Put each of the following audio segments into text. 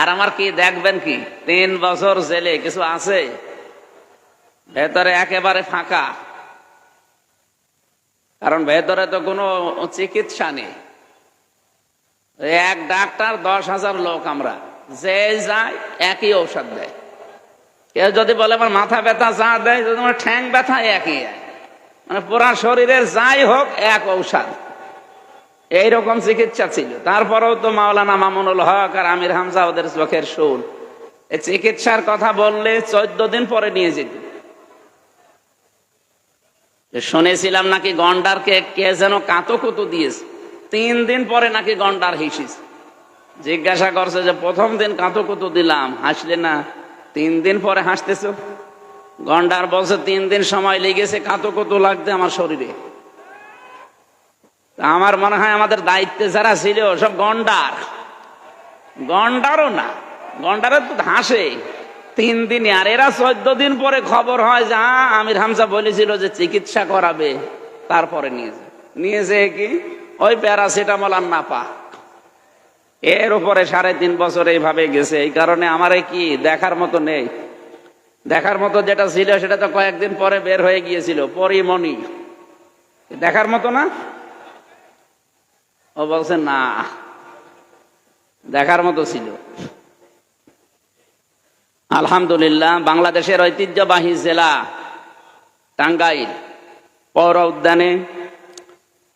আর আমার কি দেখবেন কি? তিন বছর জেলে, কিছু আছে? ভেতরে একেবারে ফাঁকা। কারণ ভেতরে তো কোনো চিকিৎসা নেই। এক ডাক্তার, দশ হাজার লোক আমরা। যে যায়, একই ঔষধ দেয়। কেউ যদি বলে, আমার মাথা ব্যথা যা দেয়, যদি ঠ্যাং ব্যথা, একই মানে পুরা শরীরের যাই হোক, এক ঔষধ। এইরকম চিকিৎসা ছিল। তারপরেও তো মাওলানা মামুনুল হক আর আমির হামজা ওদের চোখের এই চিকিৎসার কথা বললে চোদ্দ দিন পরে নিয়ে যেত। শুনেছিলাম নাকি গন্ডারকে কে যেন কাতো কুতু দিয়েছে। তিন দিন পরে নাকি গন্ডার হিসিস জিজ্ঞাসা করছে যে, প্রথম দিন কাতো কুতু দিলাম, হাসলে না? তিন দিন পরে হাসতেছ? গন্ডার বলছে, তিন দিন সময় লেগেছে কাতো কুতু লাগতে আমার শরীরে। আমার মনে হয় আমাদের দায়িত্বে যারা ছিল সব গন্ডার। গন্ডারও না গন্ডারের তো হাসে। তিন দিন আর এরা চোদ্দ দিন পরে খবর হয় যে আমির হামজা বলেছিল যে চিকিৎসা করাবে, তারপরে নিয়েছে নিয়েছে কি? ওই প্যারাসিটামল আর না পা এর উপরে সাড়ে তিন বছর এইভাবে গেছে। এই কারণে আমার কি দেখার মতো নেই। দেখার মতো যেটা ছিল সেটা তো কয়েকদিন পরে বের হয়ে গিয়েছিল, পরিমণি। দেখার মতো না? ও বলছে, না, দেখার মতো ছিল। আলহামদুলিল্লাহ, বাংলাদেশের ঐতিহ্যবাহী জেলা টাঙ্গাইল পৌর উদ্যানে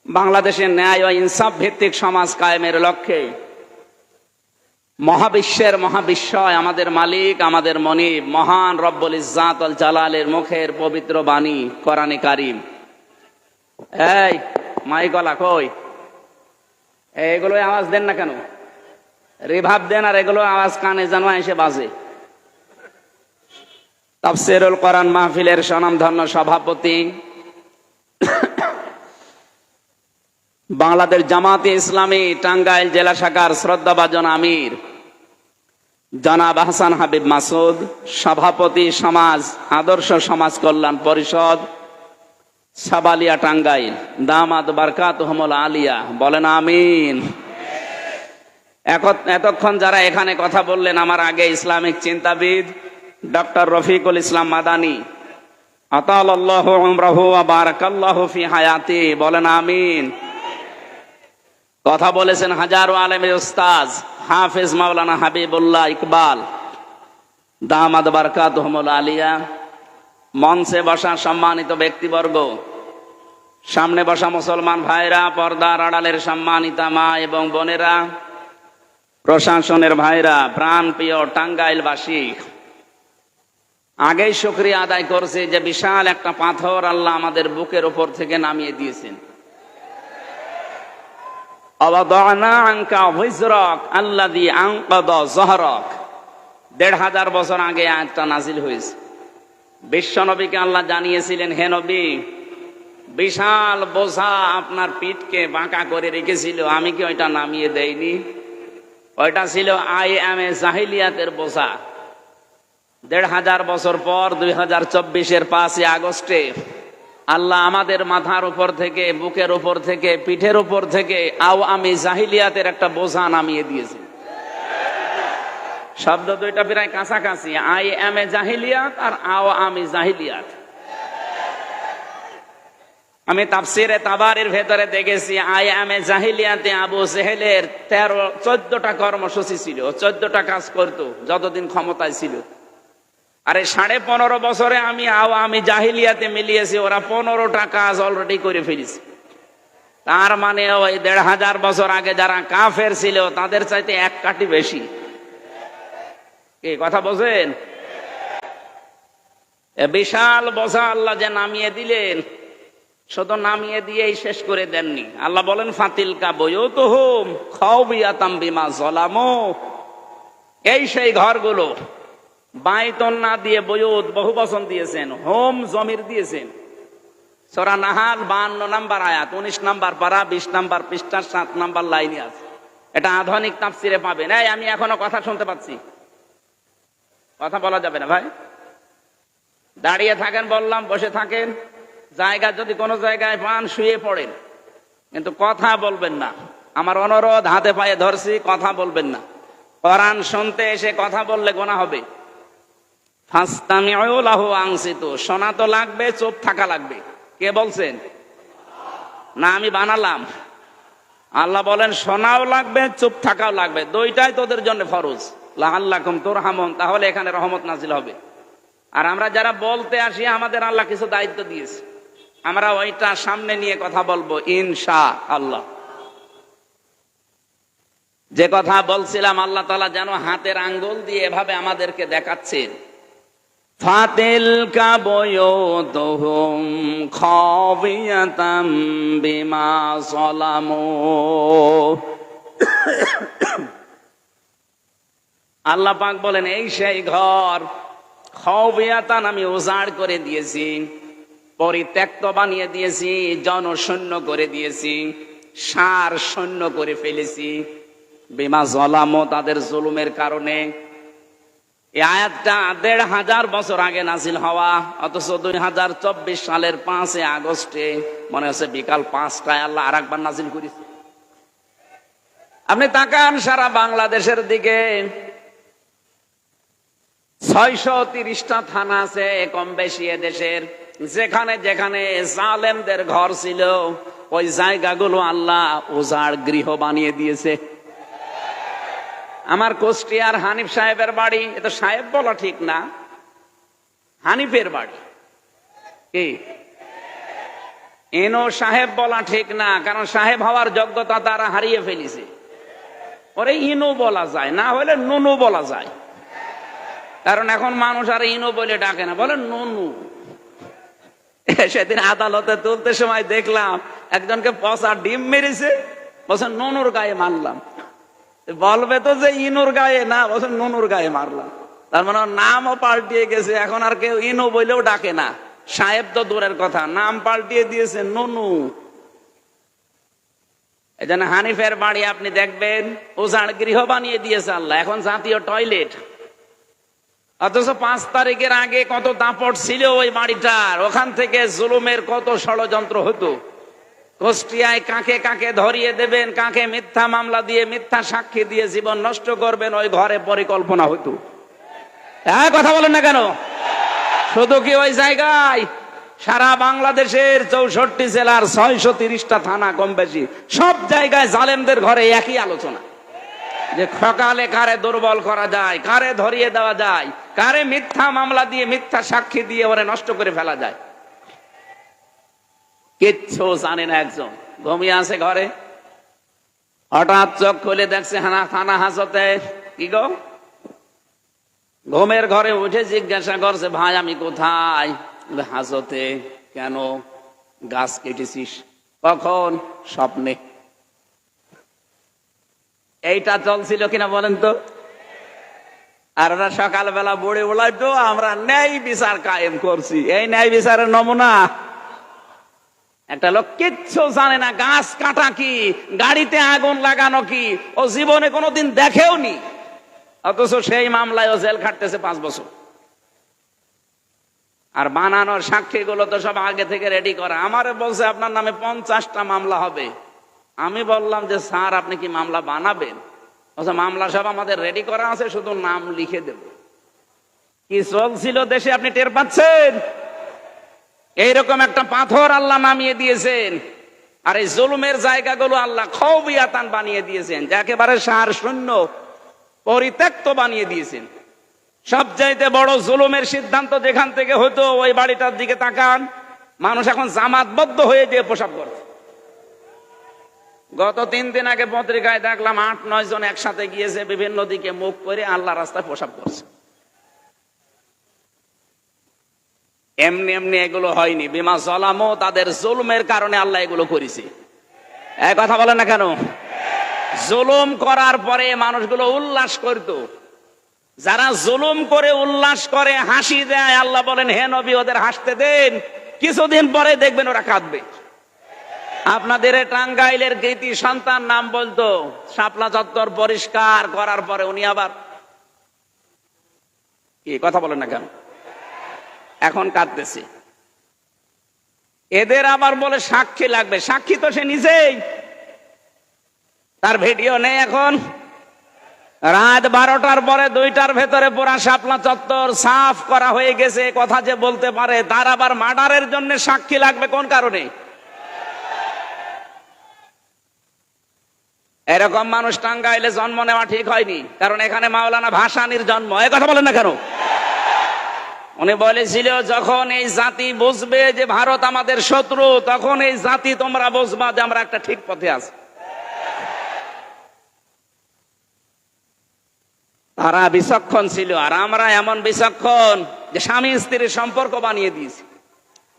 বাংলাদেশের ন্যায় ও ইনসাফ ভিত্তিক সমাজ কায়েমের লক্ষ্যে মহাবিশ্বের মহাবিশ্বয়, আমাদের মালিক, আমাদের মনিব, মহান রব্বুল ইজাত জালালের মুখের পবিত্র বাণী, কোরআনে কারিম। এই মাইকলা কই? এগুলো আওয়াজ দেন না কেন? রিভাব দেন আর এগুলো আওয়াজ কানে যেন এসে বাজে। তাফসিরুল কোরআন মাহফিলের স্বনামধন্য সভাপতি বাংলাদেশ জামাতে ইসলামী টাঙ্গাইল জেলা শাখার শ্রদ্ধাভাজন আমির জনাব হাসান হাবিব মাসুদ, সভাপতি সমাজ, আদর্শ সমাজ কল্যাণ পরিষদ সাবালিয়া টাঙ্গাইল। দামাদ বারকাত আলিয়া। বলেন আমিন। এতক্ষণ যারা এখানে কথা বললেন, আমার আগে ইসলামিক চিন্তাবিদ ডক্টর রফিকুল ইসলাম মাদানি। আতাল্লাহ হায়াতি। বলেন আমিন। কথা বলেছেন হাফেজ মাওলানা হাবিবুল্লাহ ইকবাল। দামাদ বারকাত আলিয়া। মঞ্চে বসা সম্মানিত ব্যক্তিবর্গ, সামনে বসা মুসলমান ভাইরা, পর্দার আড়ালের সম্মানিতা মা এবং বোনেরা, প্রশাসনের ভাইরা প্রাণ প্রিয় টাঙ্গাইলবাসী, আগেই শুক্রিয়া আদায় করছে যে বিশাল একটা পাথর আল্লাহ আমাদের বুকের উপর থেকে নামিয়ে দিয়েছেন। দেড় হাজার বছর আগে একটা নাজিল হয়েছে। বিশ্ব নবীকে আল্লাহ জানিয়েছিলেন, হে নবী, বিশাল বোঝা আপনার পিঠকে বাঁকা করে রেখেছিল, আমি কি ওইটা নামিয়ে দেইনি? ওইটা ছিল আই এম এ জাহিলিয়াতের বোঝা। দেড় হাজার বছর পর, দুই হাজার চব্বিশের পাঁচই আগস্টে, আল্লাহ আমাদের মাথার উপর থেকে, বুকের উপর থেকে, পিঠের উপর থেকে আও আমি জাহিলিয়াতের একটা বোঝা নামিয়ে দিয়েছি। শব্দ দুইটা প্রায় কাছাকাছি। আই এম এ জাহিলিয়াত আর আও আমি জাহিলিয়াত। আমি তাফসিরে তাবারের ভেতরে দেখেছি আই এম এ জাহিলিয়াতে আবু জেহেলের তেরো, চোদ্দটা কর্মসূচি ছিল। চোদ্দটা কাজ করতো, যতদিন ক্ষমতায় ছিল। আরে সাড়ে পনেরো বছরে আমি আও আমি জাহিলিয়াতে মিলিয়েছি, ওরা পনেরোটা কাজ অলরেডি করে ফেলেছে। তার মানে ওই দেড় হাজার বছর আগে যারা কাফের ছিল, তাদের চাইতে এক কাটি বেশি। কি, কথা বোঝেন? বিশাল বোঝা আল্লাহ যে নামিয়ে দিলেন। শুধু নামিয়ে দিয়েই শেষ করে দেননি। আল্লাহ বলেন, ফাতিল এই সেই ঘরগুলো বাইতন না দিয়ে বয়ুত বহু বচন দিয়েছেন, হোম জমির দিয়েছেন। সোরা নাহাল বান্ন নাম্বার আয়াত, উনিশ নাম্বার পারা, বিশ নাম্বার পৃষ্ঠার সাত নাম্বার লাইনে আছে। এটা আধুনিক তাফসিরে পাবেন। এই, আমি এখনও কথা শুনতে পাচ্ছি। কথা বলা যাবে না ভাই। দাঁড়িয়ে থাকেন, বললাম, বসে থাকেন। জায়গা যদি কোনো জায়গায় পান, শুয়ে পড়েন। কিন্তু কথা বলবেন না। আমার অনুরোধ, হাতে পায়ে ধরছি, কথা বলবেন না। কোরআন শুনতে এসে কথা বললে গোনা হবে। শোনা তো লাগবে, চুপ থাকা লাগবে। কে বলছেন? না, আমি বানালাম। আল্লাহ বলেন শোনাও লাগবে, চুপ থাকাও লাগবে। দুইটাই তোদের জন্য ফরজ। লাহাল্লাকুম তোর হামন তাহলে এখানে রহমত নাজিল হবে। আর আমরা যারা বলতে আসি, আমাদের আল্লাহ কিছু দায়িত্ব দিয়েছে। আমরা ওইটা সামনে নিয়ে কথা বলব ইনশা আল্লাহ যে কথা বলছিলাম, আল্লাহ তালা যেন হাতের আঙ্গুল দিয়ে এভাবে আমাদেরকে দেখাচ্ছেন। ফাতিল কাবয়তুহুম খাবিয়াতাম আল্লাহ পাক বলেন, এই সেই ঘর খাবিয়াতান আমি উজাড় করে দিয়েছি, পরিত্যক্ত বানিয়ে দিয়েছি, জনশূন্য করে দিয়েছি, সার শূন্য করে ফেলেছি। বিমা জলামো তাদের জুলুমের কারণে। আয়াতটা দেড় হাজার বছর আগে নাজিল হওয়া, অথচ দুই হাজার চব্বিশ সালের পাঁচে আগস্টে মনে হচ্ছে বিকাল পাঁচটায় আল্লাহ আর একবার নাজিল করেছে। আপনি তাকান সারা বাংলাদেশের দিকে ছয়শো তিরিশটা থানা আছে, কম বেশি দেশের যেখানে যেখানে জালেমদের ঘর ছিল, ওই জায়গাগুলো আল্লাহ উজাড় গৃহ বানিয়ে দিয়েছে। আমার কোষ্টিয়ার হানিফ সাহেবের বাড়ি এটা সাহেব বলা ঠিক না। হানিফের বাড়ি। কি? এনো সাহেব বলা ঠিক না, কারণ সাহেব হওয়ার যোগ্যতা তারা হারিয়ে ফেলিছে। ওরে ইনু বলা যায়, না হলে নুনু বলা যায়। কারণ এখন মানুষ আর ইনু বলে ডাকে না। বলে নুনু। সেদিন আদালতে তুলতে সময় দেখলাম, একজনকে পচা ডিম মেরেছে। বলছে, নুনুর গায়ে মারলাম। বলবে তো যে ইনুর গায়ে, না, বলছে, নুনুর গায়ে মারলাম। তার মানে নামও পাল্টিয়ে গেছে, এখন আর কেউ ইনু বলেও ডাকে না। সাহেব তো দূরের কথা, নাম পাল্টিয়ে দিয়েছে নুনু। এই জন্য হানিফের বাড়ি আপনি দেখবেন, উজাড় গৃহ বানিয়ে দিয়েছে আল্লাহ, এখন জাতীয় টয়লেট। অথচ পাঁচ তারিখের আগে কত দাপট ছিল ওই বাড়িটার। ওখান থেকে জুলুমের কত ষড়যন্ত্র হতো। কুষ্টিয়ায় কাকে কাকে ধরিয়ে দেবেন, কাকে মিথ্যা মামলা দিয়ে, মিথ্যা সাক্ষী দিয়ে জীবন নষ্ট করবেন, ওই ঘরে পরিকল্পনা হতো। হ্যাঁ কথা বলেন না কেন? শুধু কি ওই জায়গায়? সারা বাংলাদেশের চৌষট্টি জেলার ছয়শো তিরিশটা থানা কম বেশি। সব জায়গায় জালেমদের ঘরে একই আলোচনা। যে সকালে কারে দুর্বল করা যায়, কারে ধরিয়ে দেওয়া যায় কারে মিথ্যা মামলা দিয়ে, মিথ্যা সাক্ষী দিয়ে ওরে নষ্ট করে ফেলা যায়? কিচ্ছু জানে না একজন। ঘুমিয়ে আছে ঘরে। হঠাৎ চোখ খুলে দেখছে হানা, থানা হাজতে। কি গো? ঘুমের ঘরে উঠে জিজ্ঞাসা করছে, ভাই, আমি কোথায়? হাজতে, কেন গাছ কেটেছিস? কখন? স্বপ্নে। এইটা চলছিল কিনা বলেন তো? আর ওরা সকালবেলা বড়ে বলাই তো আমরা ন্যায় বিচার কায়েম করছি। এই ন্যায় বিচারের নমুনা? একটা লোক কিচ্ছু জানে না, গাছ কাটা কি, গাড়িতে আগুন লাগানো কি, ও জীবনে কোনোদিন দেখেও নি অথচ সেই মামলায় ও জেল খাটতেছে পাঁচ বছর। আর বানানোর সাক্ষীগুলো তো সব আগে থেকে রেডি করা। আমারে বলছে, আপনার নামে পঞ্চাশটা মামলা হবে। আমি বললাম যে, স্যার, আপনি কি মামলা বানাবেন? বলছে মামলা সব আমাদের রেডি করা আছে, শুধু নাম লিখে দেব। কি চলছিল দেশে আপনি টের পাচ্ছেন? এইরকম একটা পাথর আল্লাহ নামিয়ে দিয়েছেন। আর এই জুলুমের জায়গাগুলো আল্লাহ খবিয়াতান বানিয়ে দিয়েছেন একেবারে সার শূন্য, পরিত্যক্ত বানিয়ে দিয়েছেন। সব চাইতে বড় জুলুমের সিদ্ধান্ত যেখান থেকে হতো, ওই বাড়িটার দিকে তাকান। মানুষ এখন জামাতবদ্ধ হয়ে যে পোশাক করছে। গত তিন দিন আগে পত্রিকায় দেখলাম আট, নয় জন একসাথে গিয়েছে, বিভিন্ন দিকে মুখ করে আল্লাহ রাস্তায় পোশাক করছে। এমনি এমনি এগুলো হয়নি। বিমা জলামো, তাদের জুলুমের কারণে আল্লাহ এগুলো করেছে। কথা বলে না কেন? জুলুম করার পরে মানুষগুলো উল্লাস করত। যারা জুলুম করে উল্লাস করে, হাসি দেয়, আল্লাহ বলেন, হে নবী, ওদের হাসতে দেন। কিছুদিন পরে দেখবেন ওরা কাঁদবে। আপনাদের টাঙ্গাইলের কৃতি সন্তান নাম বলতো, শাপলা চত্বর পরিষ্কার করার পরে উনি আবার কি, কথা বলেন না কেন? এখন কাঁদতেছে। এদের আবার বলে সাক্ষী লাগবে। সাক্ষী তো সে নিজেই। তার ভিডিও নেই এখন। রাত বারোটার পরে দুইটার ভেতরে পুরা শাপলা চত্বর সাফ করা হয়ে গেছে। কথা যে বলতে পারে, তার আবার মার্ডারের জন্য সাক্ষী লাগবে কোন কারণে? এরকম মানুষ টাঙ্গাইলে জন্ম নেওয়া ঠিক হয়নি, কারণ এখানে মাওলানা ভাসানির জন্ম। এ কথা বলেন না কেন? উনি বলেছিল, যখন এই জাতি বুঝবে যে ভারত আমাদের শত্রু, তখন এই জাতি তোমরা বুঝবা যে আমরা একটা ঠিক পথে আছি। তারা বিচক্ষণ ছিল, আর আমরা এমন বিচক্ষণ যে স্বামী স্ত্রীর সম্পর্ক বানিয়ে দিয়েছি।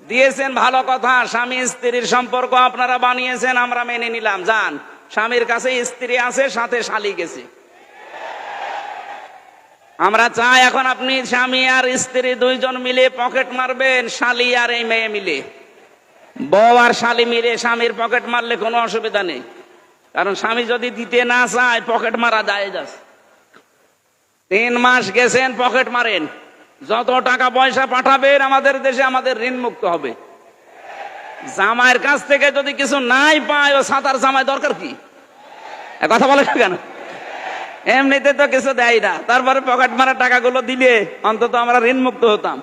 দিয়েছেন ভালো কথা, স্বামী স্ত্রীর সম্পর্ক আপনারা বানিয়েছেন, আমরা মেনে নিলাম, যান। স্বামীর কাছে স্ত্রী আছে, সাথে শালি গেছে। আমরা চাই এখন আপনি স্বামী আর স্ত্রী দুইজন মিলে পকেট মারবেন, শালি আর এই মেয়ে মিলে। বউ আর শালি মিলে স্বামীর পকেট মারলে কোনো অসুবিধা নেই। কারণ স্বামী যদি দিতে না চায়, পকেট মারা যায় যাচ্ছে তিন মাস গেছেন, পকেট মারেন। যত টাকা পয়সা পাঠাবেন, আমাদের দেশে আমাদের ঋণ মুক্ত হবে। জামাইয়ের কাছ থেকে যদি কিছু নাই পায়, ও সাঁতার জামাই দরকার কি? কথা বলে কেন? এমনিতে তো কিছু দেয় না। তারপরে পকেট মারা টাকাগুলো দিলে অন্তত আমরা ঋণ মুক্ত হতাম।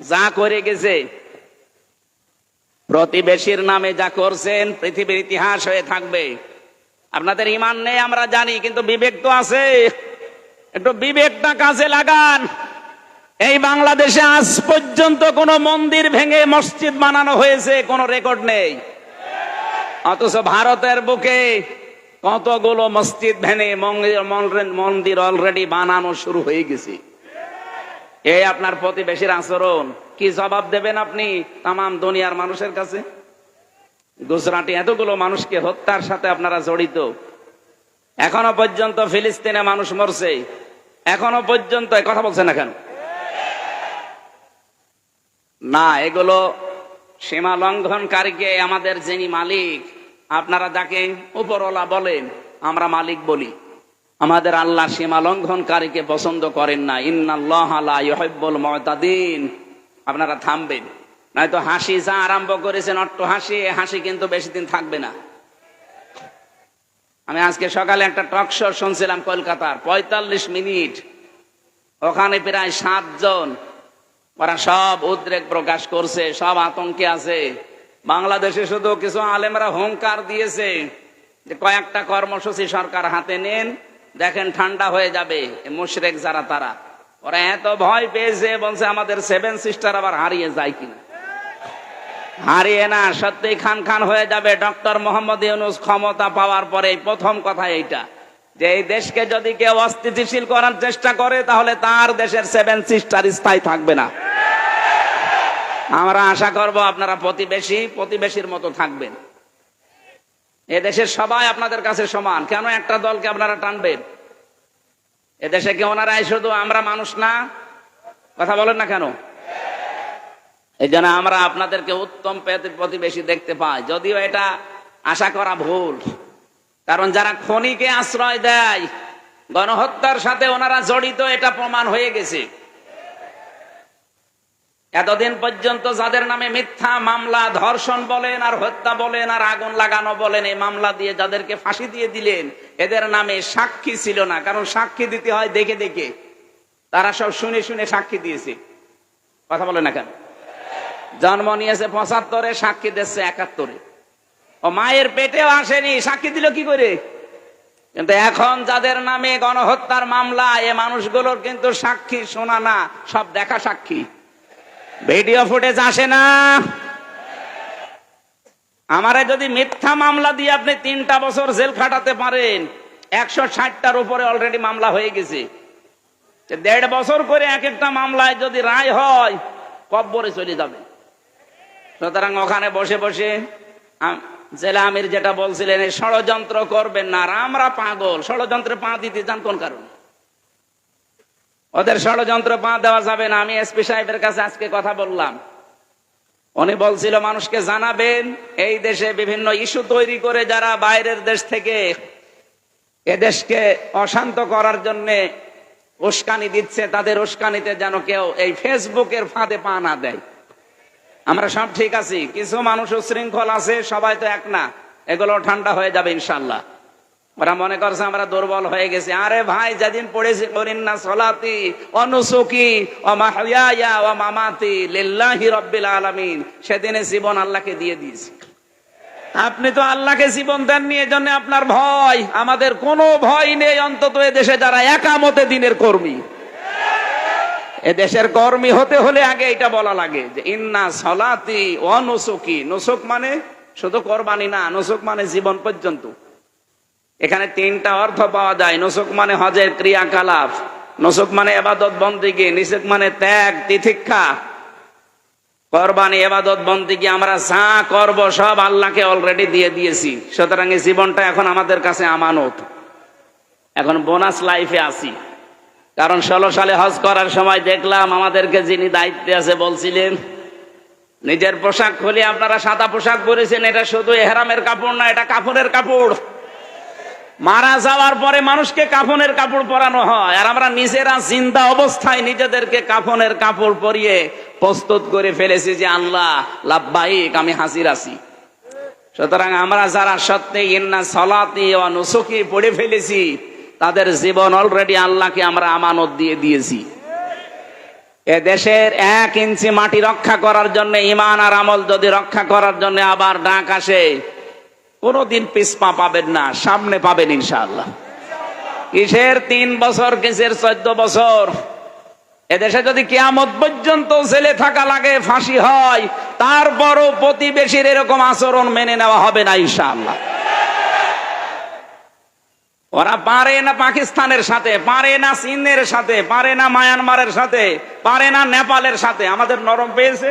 যা করে গেছে। প্রতিবেশীর নামে যা করছেন পৃথিবীর ইতিহাস হয়ে থাকবে। আপনাদের ইমান নেই, আমরা জানি, কিন্তু বিবেক তো আছে। একটু বিবেকটা কাজে লাগান। এই বাংলাদেশে আজ পর্যন্ত কোন মন্দির ভেঙে মসজিদ বানানো হয়েছে, কোন রেকর্ড নেই। অথচ ভারতের বুকে কতগুলো মসজিদ ভেঙে মন্দির- অলরেডি বানানো শুরু হয়ে গেছে। এই আপনার প্রতিবেশীর আচরণ, কি জবাব দেবেন আপনি তাম দুনিয়ার মানুষের কাছে? গুজরাটে এতগুলো মানুষকে হত্যার সাথে আপনারা জড়িত। এখনও পর্যন্ত ফিলিস্তিনে মানুষ মরছে। এখনও পর্যন্ত কথা বলছে না কেন? না, এগুলো সীমা লঙ্ঘনকারীকে আমাদের যিনি মালিক, আপনারা যাকে উপরওয়ালা বলেন, আমরা মালিক বলি। আমাদের আল্লাহ সীমা লঙ্ঘনকারীকে পছন্দ করেন না। ইন্নাল্লাহ লা ইউহিব্বুল আপনারা থামবেন। নয়তো হাসি যা আরম্ভ করেছেন, অট্ট হাসি হাসি কিন্তু বেশি দিন থাকবে না। আমি আজকে সকালে একটা টক শো শুনছিলাম কলকাতার, পঁয়তাল্লিশ মিনিট। ওখানে প্রায় সাতজন ওরা সব উদ্রেক প্রকাশ করছে, সব আতঙ্কে আছে। বাংলাদেশে শুধু কিছু আলেমরা হুঙ্কার দিয়েছে যে কয়েকটা কর্মসূচি সরকার হাতে নেন, দেখেন ঠান্ডা হয়ে যাবে মুশরেক যারা তারা। ওরা এত ভয় পেয়েছে, বলছে আমাদের সেভেন সিস্টার আবার হারিয়ে যায় কিনা। হারিয়ে না, সত্যি খান খান হয়ে যাবে। ডক্টর মোহাম্মদ ইউনুস ক্ষমতা পাওয়ার পরে প্রথম কথা এইটা। যে এই দেশকে যদি কেউ অস্থিতিশীল করার চেষ্টা করে, তাহলে তার দেশের সেভেন সিস্টার স্থায়ী থাকবে না। আমরা আশা করব আপনারা প্রতিবেশী, প্রতিবেশীর মতো থাকবেন। এদেশের সবাই আপনাদের কাছে সমান। কেন একটা দলকে আপনারা টানবেন? এদেশে কি ওনারাই শুধু আমরা মানুষ না? কথা বলেন না কেন? এই জন্য আমরা আপনাদেরকে উত্তম প্রতিবেশী দেখতে পাই। যদিও এটা আশা করা ভুল। কারণ যারা খনিকে আশ্রয় দেয়, গণহত্যার সাথে ওনারা জড়িত, এটা প্রমাণ হয়ে গেছে। এতদিন পর্যন্ত যাদের নামে মিথ্যা মামলা, ধর্ষণ বলেন আর হত্যা বলেন আর আগুন লাগানো বলেন, এই মামলা দিয়ে যাদেরকে ফাঁসি দিয়ে দিলেন, এদের নামে সাক্ষী ছিল না। কারণ সাক্ষী দিতে হয় দেখে দেখে। তারা সব শুনে শুনে সাক্ষী দিয়েছে। কথা বলে না কেন? জন্ম নিয়েছে পঁচাত্তরে, সাক্ষী দিচ্ছে একাত্তরে। ও মায়ের পেটেও আসেনি, সাক্ষী দিল কি করে? কিন্তু এখন যাদের নামে গণহত্যার মামলা, এ মানুষগুলোর কিন্তু সাক্ষী শোনা না, সব দেখা সাক্ষী। ভিডিও ফুটেজ আসে না। আমারে যদি মিথ্যা মামলা দিয়ে আপনি তিনটা বছর জেল খাটাতে পারেন, একশো ষাটটার উপরে অলরেডি মামলা হয়ে গেছে। দেড় বছর করে এক একটা মামলায় যদি রায় হয়, কব্বরে চলে যাবে। সুতরাং ওখানে বসে বসে জেলা আমির যেটা বলছিলেন ষড়যন্ত্র করবেন না। আর আমরা পাগল। ষড়যন্ত্রে পা দিতে যান কোন কারণ? ওদের ষড়যন্ত্র পা দেওয়া যাবে না। আমি এসপি সাহেবের কাছে আজকে কথা বললাম। উনি বলছিল, মানুষকে জানাবেন, এই দেশে বিভিন্ন ইস্যু তৈরি করে যারা বাইরের দেশ থেকে এদেশকে অশান্ত করার জন্য উস্কানি দিচ্ছে, তাদের উস্কানিতে যেন কেউ এই ফেসবুকের ফাঁদে পা না দেয়। আমরা সব ঠিক আছি। কিছু মানুষ উশৃঙ্খল আছে, সবাই তো এক না। এগুলো ঠান্ডা হয়ে যাবে ইনশাল্লাহ। ওরা মনে করছে আমরা দুর্বল হয়ে গেছি। আরে ভাই, যেদিন পড়েছি করিন না সলাতি অনুসুকি মামাতি, লিল্লাহি রব্বিল আলামিন। সেদিনে জীবন আল্লাহকে দিয়ে দিয়েছি। আপনি তো আল্লাহকে জীবন দেননি, এজন্য আপনার ভয়। আমাদের কোনো ভয় নেই অন্তত এ দেশে যারা একামতে দিনের কর্মী। এ দেশের কর্মী হতে হলে আগে এটা বলা লাগে যে, ইন্না সলাতি অনুসুকি নুসুক মানে শুধু কোরবানি না নুসুক মানে জীবন পর্যন্ত। এখানে তিনটা অর্থ পাওয়া যায়। নসুক মানে হজের ক্রিয়াকলাপ নসুক মানে এবাদত বন্দিগি নিষেক মানে ত্যাগ তিথিক্ষা কোরবানি, এবাদত বন্দিগি, আমরা যা করব সব আল্লাহকে অলরেডি দিয়ে দিয়েছি। সুতরাং এই জীবনটা এখন আমাদের কাছে আমানত। এখন বোনাস লাইফে আছি। কারণ ষোলো সালে হজ করার সময় দেখলাম আমাদেরকে যিনি দায়িত্বে আছে বলছিলেন, নিজের পোশাক খুলে আপনারা সাদা পোশাক পরেছেন, এটা শুধু এহরামের কাপড় না, এটা কাপড়ের কাপড়। মারা যাওয়ার পরে মানুষকে কাফনের কাপড় পরানো হয়। আর আমরা নিজেরা চিন্তা অবস্থায় নিজেদেরকে কাফনের কাপড় পরিয়ে প্রস্তুত করে ফেলেছি যে, আল্লাহ লাভবাহিক আমি হাজির আছি। সুতরাং আমরা যারা সত্যি ইন্না সলাতি ও নুসুকি পড়ে ফেলেছি, তাদের জীবন অলরেডি আল্লাহকে আমরা আমানত দিয়ে দিয়েছি। এ দেশের এক ইঞ্চি মাটি রক্ষা করার জন্য, ইমান আর আমল যদি রক্ষা করার জন্য আবার ডাক আসে কোনদিন পিসপা পাবেন না, সামনে পাবেন ইনশাআল্লাহ। কিসের তিন বছর, কিসের চোদ্দ বছর? এদেশে যদি কেয়ামত পর্যন্ত ছেলে থাকা লাগে, ফাঁসি হয়, তারপরও প্রতিবেশীর এরকম আচরণ মেনে নেওয়া হবে না ইনশাআল্লাহ। ওরা পারে না পাকিস্তানের সাথে, পারে না চীনের সাথে, পারে না মায়ানমারের সাথে, পারে না নেপালের সাথে। আমাদের নরম পেয়েছে,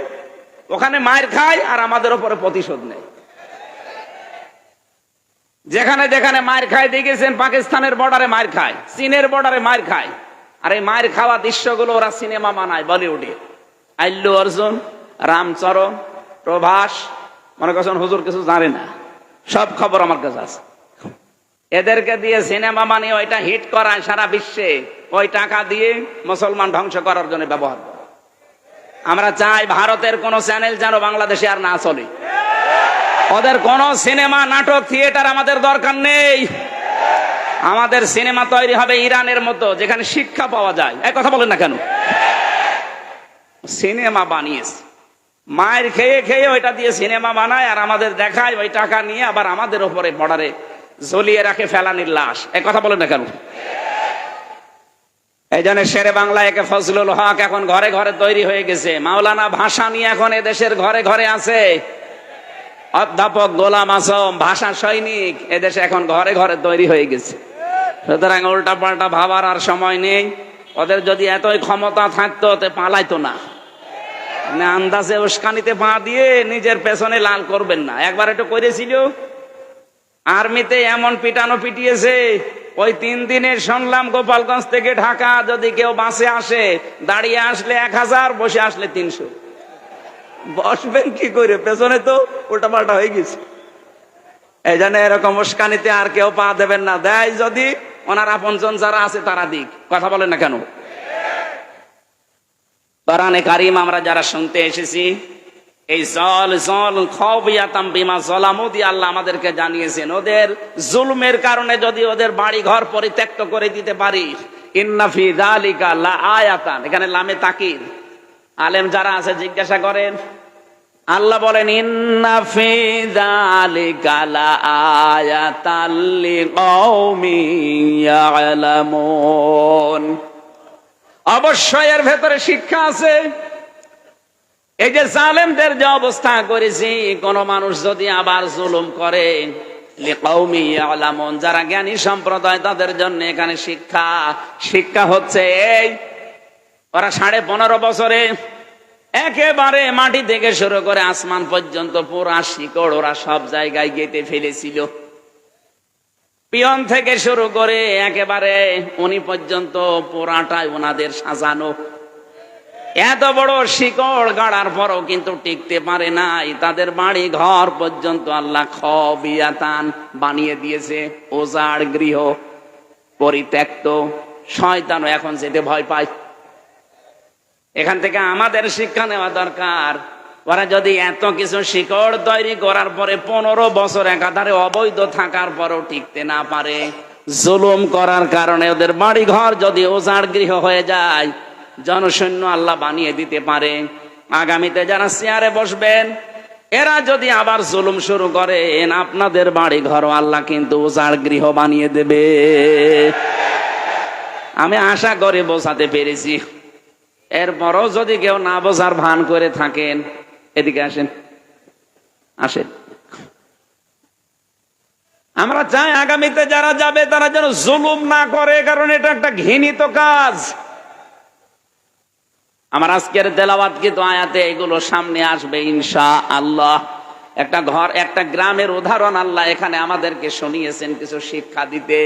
ওখানে মায়ের খায় আর আমাদের ওপরে প্রতিশোধ নেয়। যেখানে যেখানে মায়ের খায়, দেখেছেন? পাকিস্তানের বর্ডারে মায়ের খায়, চীনের বর্ডারে মায়ের খায়। আর এই মায়ের খাওয়া দৃশ্যগুলো ওরা সিনেমা মানায় বলিউডে। আল্লু অর্জুন রামচরণ প্রভাস, মনে করছেন হুজুর কিছু জানে না। সব খবর আমার কাছে আছে। এদেরকে দিয়ে সিনেমা বানিয়ে ওইটা হিট করায় সারা বিশ্বে। ওই টাকা দিয়ে মুসলমান ধ্বংস করার জন্য ব্যবহার আমরা চাই ভারতের কোন চ্যানেল যেন বাংলাদেশে আর না চলে। ওদের কোন সিনেমা, নাটক, থিয়েটার আমাদের দরকার নেই। আমাদের সিনেমা তৈরি হবে ইরানের মতো, যেখানে শিক্ষা পাওয়া যায়। এক কথা বলেন না কেন? সিনেমা বানিয়েছে। মায়ের খেয়ে খেয়ে ওইটা দিয়ে সিনেমা বানায় আর আমাদের দেখায় ওই টাকা নিয়ে আবার আমাদের ওপরে বর্ডারে ঝুলিয়ে রাখে ফেলানির লাশ। এক কথা বলেন না কেন? এই জন্য শেরে বাংলা একে ফজলুল হক এখন ঘরে ঘরে তৈরি হয়ে গেছে। মাওলানা ভাষা নিয়ে এখন এদেশের ঘরে ঘরে আছে। অধ্যাপক গোলাম আসম ভাষা সৈনিক, এদেশে এখন ঘরে ঘরে তৈরি হয়ে গেছে। সুতরাং উল্টা পাল্টা ভাবার আর সময় নেই। ওদের যদি এতই ক্ষমতা থাকতো, তে পালাইতো না। মানে আন্দাজে উস্কানিতে পা দিয়ে নিজের পেছনে লাল করবেন না। একবার একটু করেছিল আর্মিতে এমন পিটানো পিটিয়েছে, ওই তিন দিনের শুনলাম গোপালগঞ্জ থেকে ঢাকা, যদি কেউ বাসে আসে, দাঁড়িয়ে আসলে এক হাজার, বসে আসলে তিনশো। বসবেন কি করে পেছনে তো উল্টা পাল্টা হয়ে গেছে। এই জন্য এরকম উস্কানিতে আর কেউ পা দেবেন না। দেয় যদি ওনার আপনজন যারা আছে তারা দিক। কথা বলেন না কেন? কারিম আমরা যারা শুনতে এসেছি, এই জল জল আল্লাহ আমাদেরকে জানিয়েছেন। ওদের জুলমের কারণে যদি ওদের বাড়ি ঘর পরিত্যক্ত করে দিতে পারি ইন্নাফি আয়াতান। এখানে লামে তাকির। আলেম যারা আছে, জিজ্ঞাসা করেন, আল্লাহ বলেন অবশ্যই এর ভেতরে শিক্ষা আছে। এই যে জালেমদের যে অবস্থা করেছি, কোন মানুষ যদি আবার জুলুম করে যারা জ্ঞানী সম্প্রদায়, তাদের জন্য এখানে শিক্ষা শিক্ষা হচ্ছে এই ওরা সাড়ে পনেরো বছরে একেবারে মাটি থেকে শুরু করে আসমান পর্যন্ত পুরা শিকড় ওরা সব জায়গায় গেতে ফেলেছিল। পিয়ন থেকে শুরু করে একেবারে উনি পর্যন্ত পুরাটাই ওনাদের সাজানো। এত বড় শিকড় গাড়ার পরও কিন্তু টিকতে পারে নাই। তাদের বাড়ি ঘর পর্যন্ত আল্লাহ খান বানিয়ে দিয়েছে। ওজাড় গৃহ পরিত্যক্ত। শয়তানও এখন যেতে ভয় পায়। এখান থেকে আমাদের শিক্ষা নেওয়া দরকার। ওরা যদি এত কিছু শিকড় তৈরি করার পরে পনেরো বছর একাধারে অবৈধ থাকার পরেও টিকতে না পারে। জুলুম করার কারণে ওদের বাড়ি ঘর যদি ওজার গৃহ হয়ে যায়, জনসৈন্য আল্লাহ বানিয়ে দিতে পারে। আগামীতে যারা চেয়ারে বসবেন, এরা যদি আবার জুলুম শুরু করেন, আপনাদের বাড়ি ঘর আল্লাহ কিন্তু ওজার গৃহ বানিয়ে দেবে। আমি আশা করে বোঝাতে পেরেছি। এরপরও যদি কেউ না বোঝার ভান করে থাকেন, এদিকে আসেন। আসেন। আমরা চাই আগামীতে যারা যাবে, তারা যেন জুলুম না করে, কারণ এটা একটা ঘৃণিত কাজ। আমার আজকের তেলাবাদ কিন্তু আয়াতে এগুলো সামনে আসবে ইনশা আল্লাহ একটা ঘর, একটা গ্রামের উদাহরণ আল্লাহ এখানে আমাদেরকে শুনিয়েছেন কিছু শিক্ষা দিতে।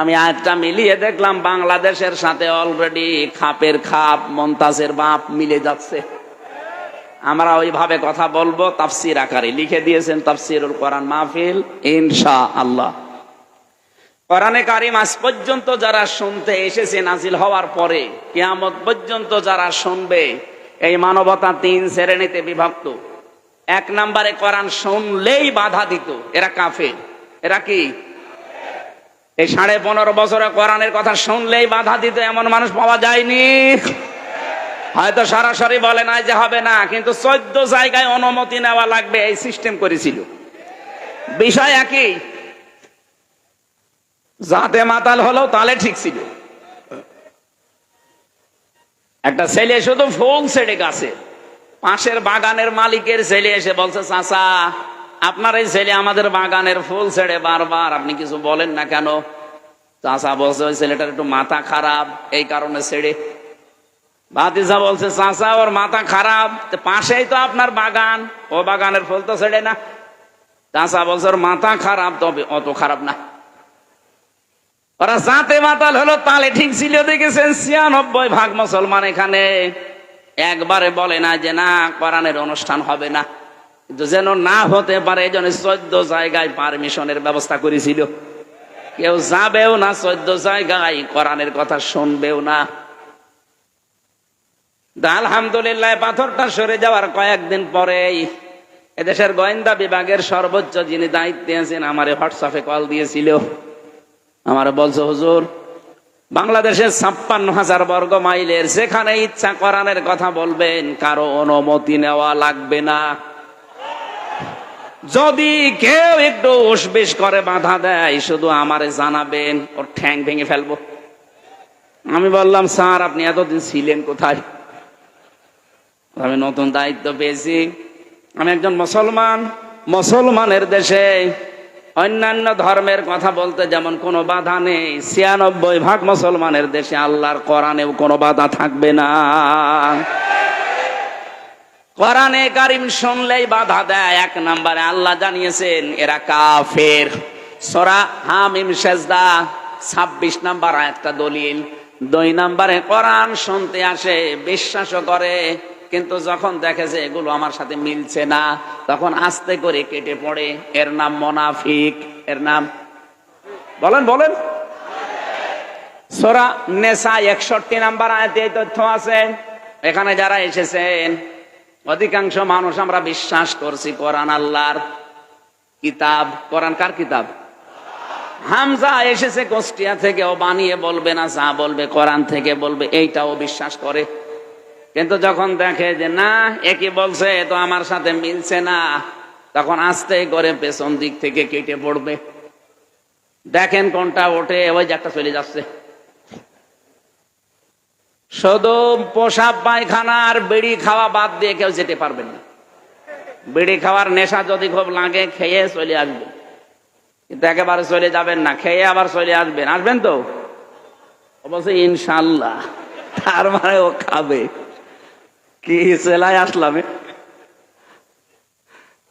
আমি আয়াতটা মিলিয়ে দেখলাম বাংলাদেশের সাথে অলরেডি খাপের খাপ মন্তাজের বাপ মিলে যাচ্ছে। আমরা ওইভাবে কথা বলব তাফসির আকারে। লিখে দিয়েছেন তাফসিরুল কোরআন মাহফিল ইনশা আল্লাহ কোরআনে কারিম আজ পর্যন্ত যারা শুনতে এসেছে নাজিল হওয়ার পরে, কিয়ামত পর্যন্ত যারা শুনবে, এই মানবতা তিন শ্রেণীতে বিভক্ত। এক নম্বরে কোরআন শুনলেই বাধা দিত। এরা কাফে এরা কি? এই সাড়ে পনেরো বছরে কোরআনের কথা শুনলেই বাধা দিত, এমন মানুষ পাওয়া যায়নি। হয়তো সরাসরি বলে না যে হবে না, কিন্তু চোদ্দ জায়গায় অনুমতি নেওয়া লাগবে, এই সিস্টেম করেছিল। বিষয় একই, যাতে মাতাল হলো তাহলে ঠিক ছিল। একটা ছেলে শুধু ফুল ছেড়ে গাছে, পাশের বাগানের মালিকের ছেলে এসে বলছে, চাচা আপনার এই ছেলে আমাদের বাগানের ফুল ছেড়ে বারবার, আপনি কিছু বলেন না কেন? চাচা বলছে, ওই ছেলেটার একটু মাথা খারাপ, এই কারণে ছেড়ে। বাতিসা বলছে, চাচা, ওর মাথা খারাপ পাশেই তো আপনার বাগান, ও বাগানের ফুল তো ছেড়ে না। চাচা বলছে, ওর মাথা খারাপ, তবে অত খারাপ না। ওরা জাতে মাতাল হলো, তালে ঠিক ছিল দেখেছেন ছিয়ানব্বই ভাগ মুসলমান এখানে। একবারে বলে না যে, না, কোরআনের অনুষ্ঠান হবে না। কিন্তু যেন না হতে পারে এই জন্য চোদ্দ জায়গায় পারমিশনের ব্যবস্থা করেছিল। কেউ যাবেও না, চোদ্দ জায়গায় কোরআনের কথা শুনবেও না। আলহামদুলিল্লাহ, পাথরটা সরে যাওয়ার কয়েকদিন পরেই এদেশের গোয়েন্দা বিভাগের সর্বোচ্চ যিনি দায়িত্বে আছেন, আমার হোয়াটসঅ্যাপে কল দিয়েছিল। আমার বলছে, হুজুর, বাংলাদেশের ছাপ্পান্ন হাজার বর্গ মাইলের যেখানে ইচ্ছা কোরআনের কথা বলবেন, কারও অনুমতি নেওয়া লাগবে না। যদি কেউ একটু উসবিস করে বাধা দেয়, শুধু আমারে জানাবেন, ওর ঠ্যাং ভেঙে ফেলব। আমি বললাম, স্যার, আপনি এতদিন ছিলেন কোথায়? আমি নতুন দায়িত্ব পেয়েছি। আমি একজন মুসলমান। মুসলমানের দেশে অন্যান্য ধর্মের কথা বলতে যেমন কোনো বাধা নেই। ছিয়ানব্বই ভাগ মুসলমানের দেশে আল্লাহর কোরআনেও কোনো বাধা থাকবে না। কোরআনে কারিম শুনলেই বাধা দেয়। এক নম্বরে আল্লাহ জানিয়েছেন, এরা কাফের। সরা হামিম সেজদা, ছাব্বিশ নাম্বার একটা দলিল। দুই নম্বরে কোরআন শুনতে আসে, বিশ্বাসও করে, কিন্তু যখন দেখে যে এগুলো আমার সাথে মিলছে না, তখন আস্তে করে কেটে পড়ে। এর নাম মোনাফিক। এর নাম বলেন বলেন। সোরা নেশা একষট্টি নাম্বার আয়তে তথ্য আছে। এখানে যারা এসেছেন অধিকাংশ মানুষ আমরা বিশ্বাস করছি কোরআন আল্লাহর কিতাব। কোরআন কার কিতাব? হামজা এসেছে কোষ্টিয়া থেকে, ও বানিয়ে বলবে না, যা বলবে কোরআন থেকে বলবে এইটাও বিশ্বাস করে। কিন্তু যখন দেখে যে না একই বলছে তো আমার সাথে মিলছে না, তখন আস্তে করে পেছন দিক থেকে কেটে পড়বে। দেখেন কোনটা ওঠে, ওই যে একটা চলে যাচ্ছে। শুধু পোশাক, পায়খানা আর বিড়ি খাওয়া বাদ দিয়ে কেউ যেতে পারবেন না। বিড়ি খাওয়ার নেশা যদি খুব লাগে, খেয়ে চলে আসবে। কিন্তু একেবারে চলে যাবেন না, খেয়ে আবার চলে আসবেন। আসবেন তো? অবশ্যই ইনশাল্লাহ তার মানে ও খাবে। কি সেলাই আসলাম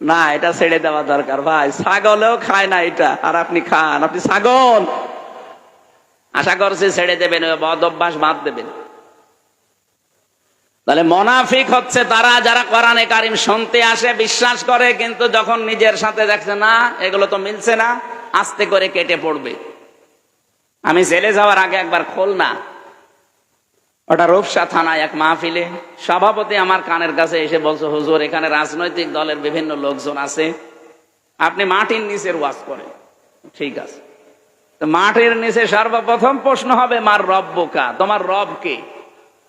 না, এটা ছেড়ে দেওয়া দরকার। ভাই, ছাগলেও খায় না এটা। আর আপনি খান। আপনি ছাগল। আশা করছি ছেড়ে দেবেন বদ অভ্যাস বাদ দেবেন। তাহলে মোনাফিক হচ্ছে তারা যারা কোরআনে কারিম শুনতে আসে, বিশ্বাস করে, কিন্তু যখন নিজের সাথে দেখছে, না, এগুলো তো মিলছে না, আস্তে করে কেটে পড়বে। আমি জেলে যাওয়ার আগে একবার খোল না ওটা রূপসা থানায় এক মাহফিলে, সভাপতি আমার কানের কাছে এসে বলছে, হুজুর, এখানে রাজনৈতিক দলের বিভিন্ন লোকজন আছে, আপনি মাটির নিচের ওয়াজ করেন। ঠিক আছে। তো মাটির নিচে সর্বপ্রথম প্রশ্ন হবে, মার রব বোকা, তোমার রব কে?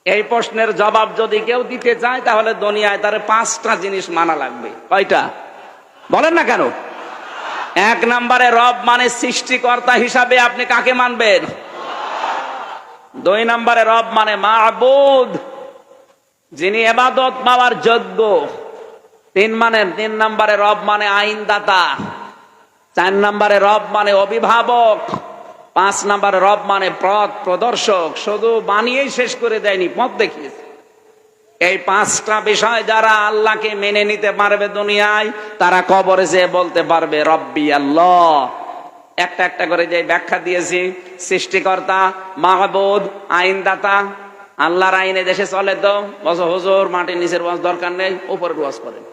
এই প্রশ্নের জবাব যদি কেউ দিতে চায়, তাহলে দুনিয়ায় তার পাঁচটা জিনিস মানা লাগবে। কয়টা? বলেন না কেন? এক নম্বরে রব মানে সৃষ্টিকর্তা হিসাবে আপনি কাকে মানবেন? দুই নম্বরে রব মানে মাহবুদ যিনি এবাদত পাওয়ার যোগ্য। তিন মানে তিন নম্বরে রব মানে আইনদাতা। চার নম্বরে রব মানে অভিভাবক। পাঁচ নাম্বার রব মানে পথ প্রদর্শক, শুধু বানিয়েই শেষ করে দেয়নি পথ দেখিয়েছে। এই পাঁচটা বিষয় যারা আল্লাহকে মেনে নিতে পারবে দুনিয়ায়, তারা কবরে যে বলতে পারবে, রব্বি আল্লাহ। একটা একটা করে যে ব্যাখ্যা দিয়েছি, সৃষ্টিকর্তা, মাহবুদ, আইনদাতা, আল্লাহর আইনে দেশে চলে তো, বস হুজুর, মাটির নিচের ওয়াজ দরকার নেই উপরে ওয়াজ করেন।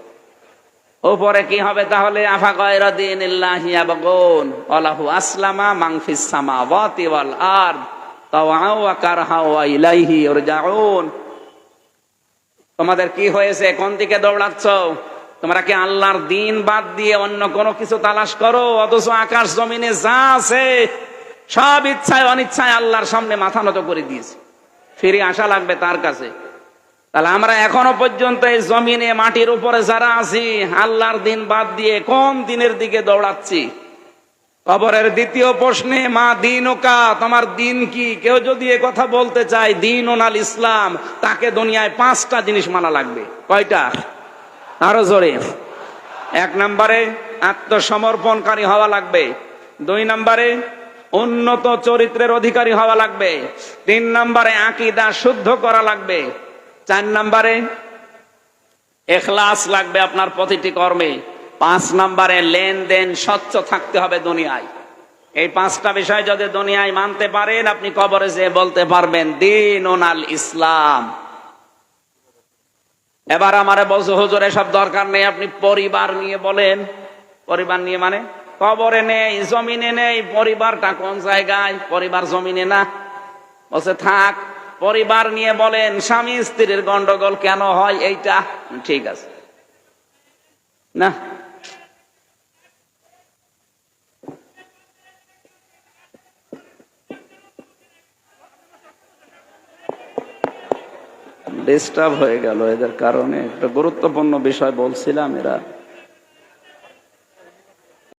উপরে কি হবে তাহলে? আফা ইলাইহি তোমাদের কি হয়েছে? কোন দিকে দৌড়াচ্ছ? তোমরা কি আল্লাহর দিন বাদ দিয়ে অন্য কোনো কিছু তালাশ করো? অথচ আকাশ জমিনে যা আছে, সব ইচ্ছায় অনিচ্ছায় আল্লাহর সামনে মাথা নত করে দিয়েছে। ফিরে আসা লাগবে তার কাছে। তাহলে আমরা এখনও পর্যন্ত এই জমিনে, মাটির উপরে যারা আছি, আল্লাহর দিন বাদ দিয়ে কোন দিনের দিকে দৌড়াচ্ছি? কবরের দ্বিতীয় প্রশ্নে, মা দিন ওকা তোমার দিন কি? কেউ যদি এ কথা বলতে চায় দিন ওনাল ইসলাম, তাকে দুনিয়ায় পাঁচটা জিনিস মানা লাগবে। কয়টা? আরও জোরে। এক নম্বরে, আত্মসমর্পণকারী হওয়া লাগবে। দুই নম্বরে, উন্নত চরিত্রের অধিকারী হওয়া লাগবে। তিন নম্বরে, আকিদা শুদ্ধ করা লাগবে। চার নম্বরে এখলাস লাগবে আপনার প্রতিটি কর্মে। পাঁচ নম্বরে লেনদেন স্বচ্ছ থাকতে হবে দুনিয়ায়। এই পাঁচটা বিষয় যদি দুনিয়ায় মানতে পারেন, আপনি কবরে যে বলতে পারবেন দিন ওনাল ইসলাম। এবার আমার বলছে, হুজুর, এসব দরকার নেই, আপনি পরিবার নিয়ে বলেন। পরিবার নিয়ে মানে? কবরে নেই, জমিনে নেই, পরিবারটা কোন জায়গায়? পরিবার জমিনে না। বলছে, থাক পরিবার নিয়ে বলেন, স্বামী স্ত্রীর গন্ডগোল কেন হয় এইটা? ঠিক আছে। না? ডিস্টার্ব হয়ে গেল এদের কারণে। একটা গুরুত্বপূর্ণ বিষয় বলছিলাম এরা।